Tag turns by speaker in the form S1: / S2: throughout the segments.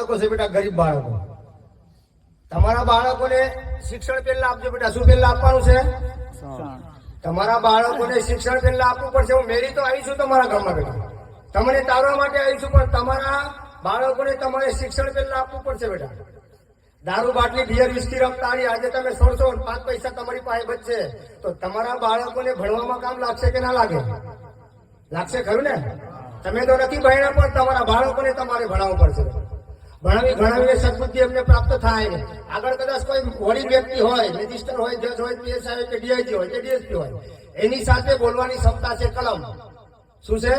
S1: બાળકો છે બેટા, ગરીબ બાળકો. તમારા બાળકોને શિક્ષણ પહેલા આપજો બેટા. શું પહેલા આપવાનું છે? તમારા બાળકોને શિક્ષણ પહેલા આપવું પડશે. હું મેરી તો આવી તમારા ગામમાં બેટા. તમને તારવા માટે આવી પણ તમારા બાળકોને તમારે શિક્ષણ પહેલા આપવું પડશે બેટા. દારૂ, બાટલી બિયર વિસ્કી રમતાની આજે તમે છોડશો પાંચ પૈસા તમારી પાસે બચશે. તો તમારા બાળકોને ભણવામાં કામ લાગશે કે ના લાગે? લાગશે ખરું ને? તમે તો નથી ભણ્યા, પણ તમારા બાળકોને તમારે ભણાવવું પડશે. ભણાવી ભણાવીને સદબુદ્ધિ એમને પ્રાપ્ત થાય. આગળ કદાચ કોઈ વડી વ્યક્તિ હોય, મેજિસ્ટર હોય, જજ હોય પીએસઆઈ હોય કે ડીઆઈજી હોય, કે ડીએસપી હોય, એની સાથે બોલવાની ક્ષમતા છે કલમ. શું છે?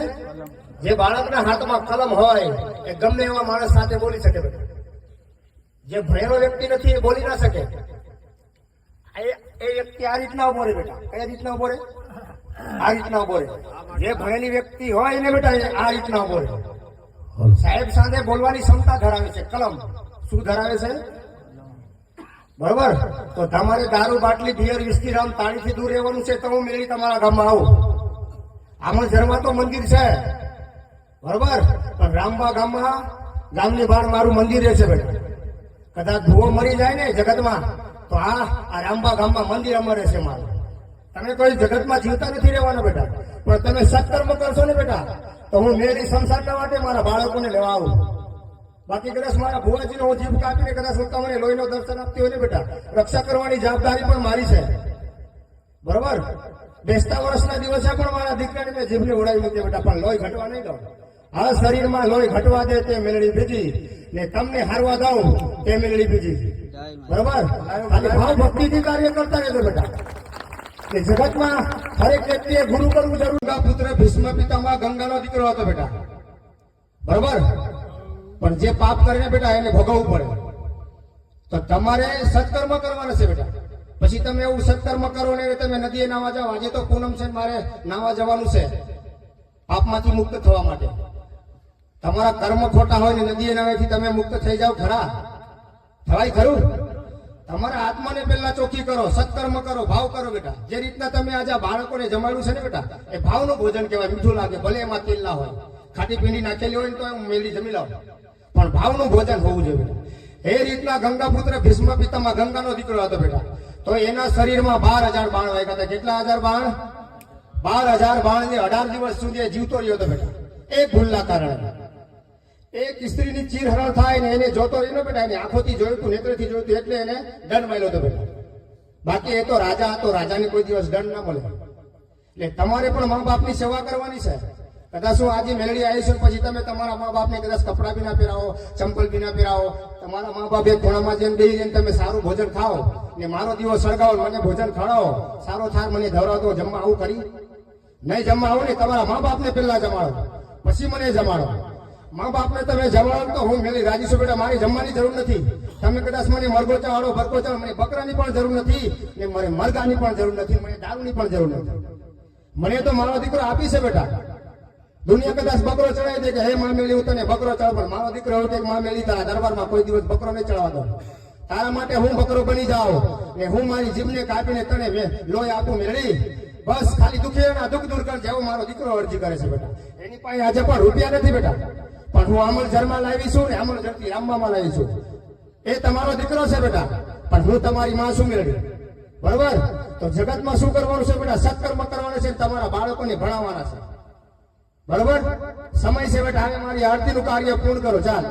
S1: જે બાળકના હાથમાં કલમ હોય, એ ગમે એવા માણસ સાથે બોલી શકે જે ભણેલો વ્યક્તિ નથી, એ બોલી ના શકે. એ વ્યક્તિ આ રીતના ઊભો રહે બેટા. કઈ રીતના ઊભો રહે? આ રીતના ઊભો રહે. જે ભણેલી વ્યક્તિ હોય એને બેટા આ રીતના ઊભો રહે. સાહેબ સાથે બોલવાની ક્ષમતા ધરાવે છે. કલમ શું ધરાવે છે? બરોબર? તો તમારે દારૂ, બાટલી બિયર વિસ્તી રામ તાળીથી દૂર રહેવાનું છે તો હું મેળી તમારા ગામમાં આવું. આમાં જરમાં તો મંદિર છે. બરોબર? પણ રામબા ગામમાં ગામની બહાર મારું મંદિર રહેશે બેટા કદાચ ભૂવો મરી જાય ને જગતમાં, તો આ આ રામબા ગામમાં મંદિર અમારે છે મારું. તમે કોઈ જગતમાં જીવતા નથી રહેવાના બેટા. પણ તમે સત્કર્મ કરશો ને બેટા. તો હું મેરી સંસારના માટે મારા બાળકોને લેવા આવું બાકી કદાચ મારા ભુવાજીનો હું જીભ કાપીને કદાચ હું તમને લોહીનો દર્શન આપતી હોય ને બેટા રક્ષા કરવાની જવાબદારી પણ મારી છે. બરોબર? બેસતા વર્ષના દિવસે પણ મારા દીકરાને મેં જીભને ઉડાવી મૂકી બેટા પણ લોહી ઘટવા નહીં દઉં. આ શરીરમાં લોહી ઘટવા દે તે મેળવી બીજી ને તમને હારવા દઉં તે મેળવી બીજી બરોબર? ખાલી ભાવ ભક્તિથી કાર્ય કરતા રહેજો બેટા. કે જગતમાં હરેક વ્યક્તિએ ગુરુ કરવું જરૂર પુત્ર ભીષ્મ પિતામાં ગંગાનો દીકરો હતો બેટા. બરોબર? પણ જે પાપ કરીને બેટા એને ભોગવવું પડે. તો તમારે સત્કર્મ કરવાના છે બેટા. પછી તમે એવું સત્કર્મ કરો ને તમે નદીએ નાવા જાઓ. આજે તો પૂનમ છે મારે નાવા જવાનું છે. પાપમાંથી મુક્ત થવા માટે. તમારા કર્મ ખોટા હોય ને નદીએ નાવાથી તમે મુક્ત થઈ જાઓ ખરા. થવાય ખરું? તમારા આત્માને પહેલા ચોખ્ખી કરો, સત્કર્મ કરો, ભાવ કરો બેટા. જે રીતના તમે આજે બાળકોને જમાડ્યું છે ને બેટા, એ ભાવનું ભોજન કહેવાય, મીઠું લાગે, ભલે એમાં તેલ ના હોય. ખાટી પીંડી નાખેલી હોય ને તો મેલી જમી લઉં પણ ભાવનું ભોજન હોવું જોઈએ એ રીતના ગંગા પુત્ર ભીષ્મ પિતામાં ગંગાનો દીકરો હતો બેટા. તો એના શરીરમાં બાર હજાર બાણ વાગ્યા હતા. કેટલા હજાર બાણ? બાર હજાર બાણ અઢાર દિવસ સુધી જીવતો રહ્યો હતો બેટા. એક ભૂલના કારણે. એક સ્ત્રીની ચીરહરણ થાય ને એને જોતો રહી ને બેટા, એની આંખોથી જોયું હતું નેત્રથી જોયું હતું એટલે એને દંડ મળ્યો હતો બેટા. બાકી એ તો રાજા હતો, રાજાને કોઈ દિવસ દંડ ના મળે. એટલે તમારે પણ મા બાપની સેવા કરવાની છે. કદાચ હું આજે મેળવી આવી છું પછી તમે તમારા મા બાપને કદાચ કપડાં બી ના પહેરાવો, ચંપલ બી ના પહેરાવો, તમારા મા બાપ એક ખૂણામાં જેમ બેસી જઈને તમે સારું ભોજન ખાઓ ને મારો દિવસ સળગાવો મને ભોજન ખવડાવો, સારો થાર મને ધવરાવતો, જમવા આવું કરી નહીં જમવા આવું ને તમારા મા બાપને પહેલા જમાડો, પછી મને જમાડો. મા બાપને તમે જમાડો તો હું મેલી રાજી છું, બેટા, મારી જમવાની જરૂર નથી. તમે કદાચ મને મરગોચા વાળો ભરગોચા મને બકરાની પણ જરૂર નથી ને મને મરઘાની પણ જરૂર નથી, મને દારૂની પણ જરૂર નથી. મને તો મારો દીકરો આપી છે, બેટા. દુનિયા કદાચ બકરો ચડાવી દે કે, હે માં મેલી, હું તને બકરો ચડાવ. પણ મારો દીકરો એવો કે, માં મેલી, તારા દરબારમાં કોઈ દિવસ બકરો નહીં ચડાવવા દો. તારા માટે હું બકરો બની જાઉં ને હું મારી જીભને કાપીને તને લોહી આપું, મેળી. બસ, ખાલી દુખે દુઃખ દૂર કર, જેવો મારો દીકરો અરજી કરે છે, બેટા. એની પાસે આજે પણ રૂપિયા નથી, બેટા. પણ હું અમલજરમાં લાવી છું ને અમલ જરથી લાવી છું. એ તમારો દીકરો છે બેટા. પણ હું તમારી માં શું મેળવી. બરોબર? તો જગતમાં શું કરવાનું છે બેટા? સત્કર્મ કરવાનું છે તમારા બાળકોને ભણાવવાના છે. બરોબર? સમય છે બેટા, હવે મારી આરતીનું કાર્ય પૂર્ણ કરો, ચાલ.